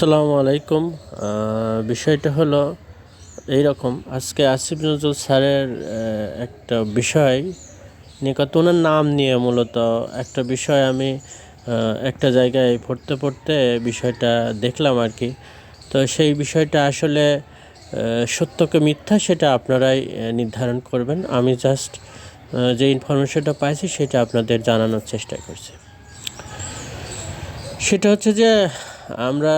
আসসালামু আলাইকুম। বিষয়টা হলো এই রকম আজকে আসিফ নজরুল স্যারের একটা বিষয় নিয়ে কত ওনার নাম নিয়ে মূলত একটা বিষয় আমি একটা জায়গায় পড়তে পড়তে বিষয়টা দেখলাম আর কি। তো সেই বিষয়টা আসলে সত্যকে মিথ্যা সেটা আপনারাই নির্ধারণ করবেন। আমি জাস্ট যে ইনফরমেশনটা পাইছি সেটা আপনাদের জানানোর চেষ্টা করছি। সেটা হচ্ছে যে আমরা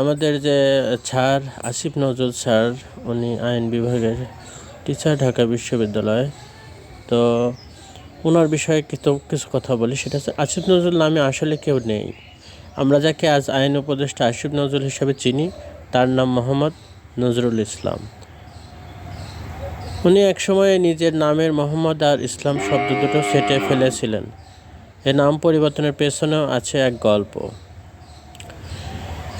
আমাদের যে স্যার আসিফ নজরুল স্যার, উনি আইন বিভাগের টিচার ঢাকা বিশ্ববিদ্যালয়। তো ওনার বিষয়ে কিছু কিছু কথা বলি। সেটা হচ্ছে আসিফ নজরুল নামে আসলে কেউ নেই। আমরা যাকে আজ আইন উপদেষ্টা আসিফ নজরুল হিসেবে চিনি, তার নাম মোহাম্মদ নজরুল ইসলাম। উনি একসময় নিজের নামের মোহাম্মদ আর ইসলাম শব্দ দুটো সেটে ফেলেছিলেন। এ নাম পরিবর্তনের পেছনেও আছে এক গল্প।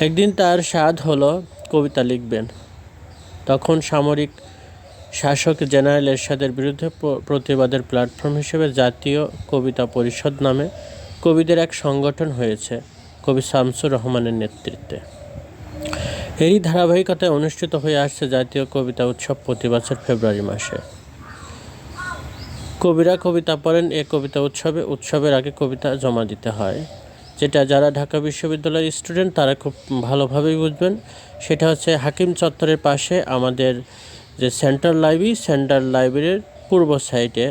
একদিন তার স্বাদ হলো, কবিতা লিখবেন। তখন সামরিক শাসক জেনারেল এরশাদের বিরুদ্ধে প্রতিবাদের প্ল্যাটফর্ম হিসেবে জাতীয় কবিতা পরিষদ নামে কবিদের এক সংগঠন হয়েছে, কবি শামসুর রহমানের নেতৃত্বে। এরই ধারাবাহিকতায় অনুষ্ঠিত হয়ে আসছে জাতীয় কবিতা উৎসব প্রতি বছর ফেব্রুয়ারি মাসে। কবিরা কবিতা পড়েন, এ কবিতা উৎসবে, উৎসবের আগে কবিতা জমা দিতে হয়। যেটা যারা ঢাকা বিশ্ববিদ্যালয়ের স্টুডেন্ট তারা খুব ভালোভাবেই বুঝবেন। সেটা হচ্ছে হাকিম চত্বরের পাশে আমাদের যে সেন্ট্রাল লাইব্রেরি সেন্ট্রাল লাইব্রেরির পূর্ব সাইডে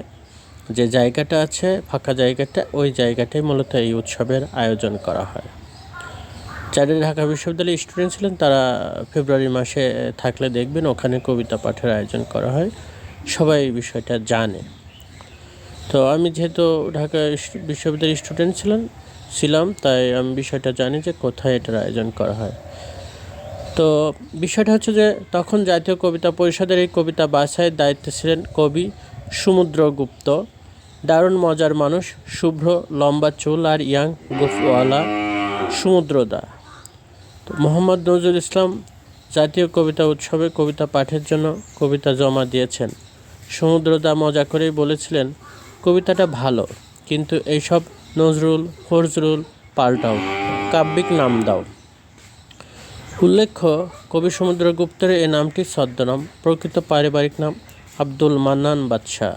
যে জায়গাটা আছে, ফাঁকা জায়গাটা, ওই জায়গাটাই মূলত এই উৎসবের আয়োজন করা হয়। যারা ঢাকা বিশ্ববিদ্যালয়ের স্টুডেন্ট ছিলেন, তারা ফেব্রুয়ারি মাসে থাকলে দেখবেন ওখানে কবিতা পাঠের আয়োজন করা হয়। সবাই এই বিষয়টা জানে। তো আমি যেহেতু ঢাকা বিশ্ববিদ্যালয়ের স্টুডেন্ট ছিলাম ছিলাম, তাই আমি বিষয়টা জানি যে কোথায় এটার আয়োজন করা হয়। তো বিষয়টা হচ্ছে যে তখন জাতীয় কবিতা পরিষদের এই কবিতা বাছাইয়ের দায়িত্বে ছিলেন কবি সমুদ্রগুপ্ত দারুণ মজার মানুষ শুভ্র, লম্বা চুল আর ইয়াং গোফওয়ালা সমুদ্রদা তো মোহাম্মদ নজরুল ইসলাম জাতীয় কবিতা উৎসবে কবিতা পাঠের জন্য কবিতা জমা দিয়েছেন। সমুদ্রদা মজা করেই বলেছিলেন, কবিতাটা ভালো, কিন্তু এইসব নজরুল, ফজরুল, পাল্টাও, কাব্যিক নাম দাও। উল্লেখ্য কবি সমুদ্রগুপ্তের এ নামটি ছদ্মনাম, প্রকৃত পারিবারিক নাম আব্দুল মান্নান বাদশাহ।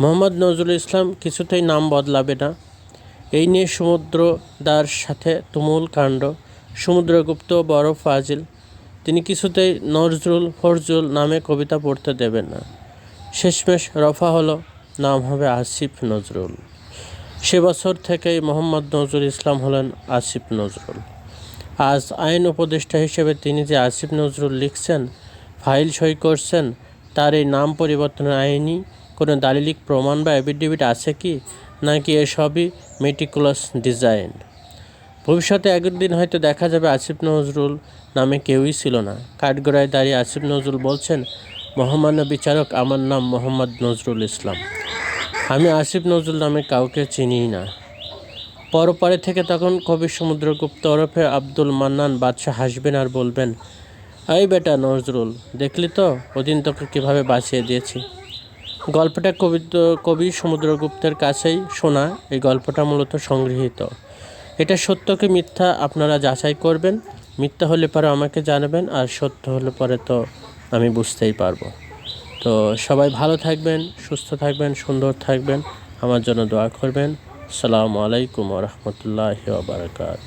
মোহাম্মদ নজরুল ইসলাম কিছুতেই নাম বদলাবে না। এই নিয়ে সমুদ্রদার সাথে তুমুল কাণ্ড। সমুদ্রগুপ্ত বড় ফাজিল। তিনি কিছুতেই নজরুল ফরজুল নামে কবিতা পড়তে দেবেন না। শেষমেশ রফা হলো, নাম হবে আসিফ নজরুল। সে বছর থেকেই মোহাম্মদ নজরুল ইসলাম হলেন আসিফ নজরুল। আজ আইন উপদেষ্টা হিসেবে তিনি যে আসিফ নজরুল লিখছেন, ফাইল সই করছেন, তার এই নাম পরিবর্তনের আইনি কোনো দালিলিক প্রমাণ বা এফিডেভিট আছে কি, নাকি এসবই মেটিকুলাস ডিজাইন ভবিষ্যতে একদিন হয়তো দেখা যাবে আসিফ নজরুল নামে কেউই ছিল না। কাঠগড়ায় দাঁড়িয়ে আসিফ নজরুল বলছেন, মহামান্য বিচারক, আমার নাম মোহাম্মদ নজরুল ইসলাম। আমি আসিফ নজরুল নামে কাউকে চিনিই না। পরপারে থেকে তখন কবি সমুদ্রগুপ্ত ওরফে আব্দুল মান্নান বাদশাহ হাসবেন আর বলবেন, এই বেটা নজরুল, দেখলি তো? ওদিন তোকে কীভাবে বাঁচিয়ে দিয়েছি। গল্পটা কবি কবি সমুদ্রগুপ্তের কাছেই শোনা, এই গল্পটা মূলত সংগৃহীত। এটা সত্যকে মিথ্যা আপনারা যাচাই করবেন? মিথ্যা হলে পরে আমাকে জানাবেন, আর সত্য হলে পরে তো আমি বুঝতেই পারব। তো সবাই ভালো থাকবেন, সুস্থ থাকবেন, সুন্দর থাকবেন। আমার জন্য দোয়া করবেন। সালামু আলাইকুম রহমতুল্লাহ বারকাত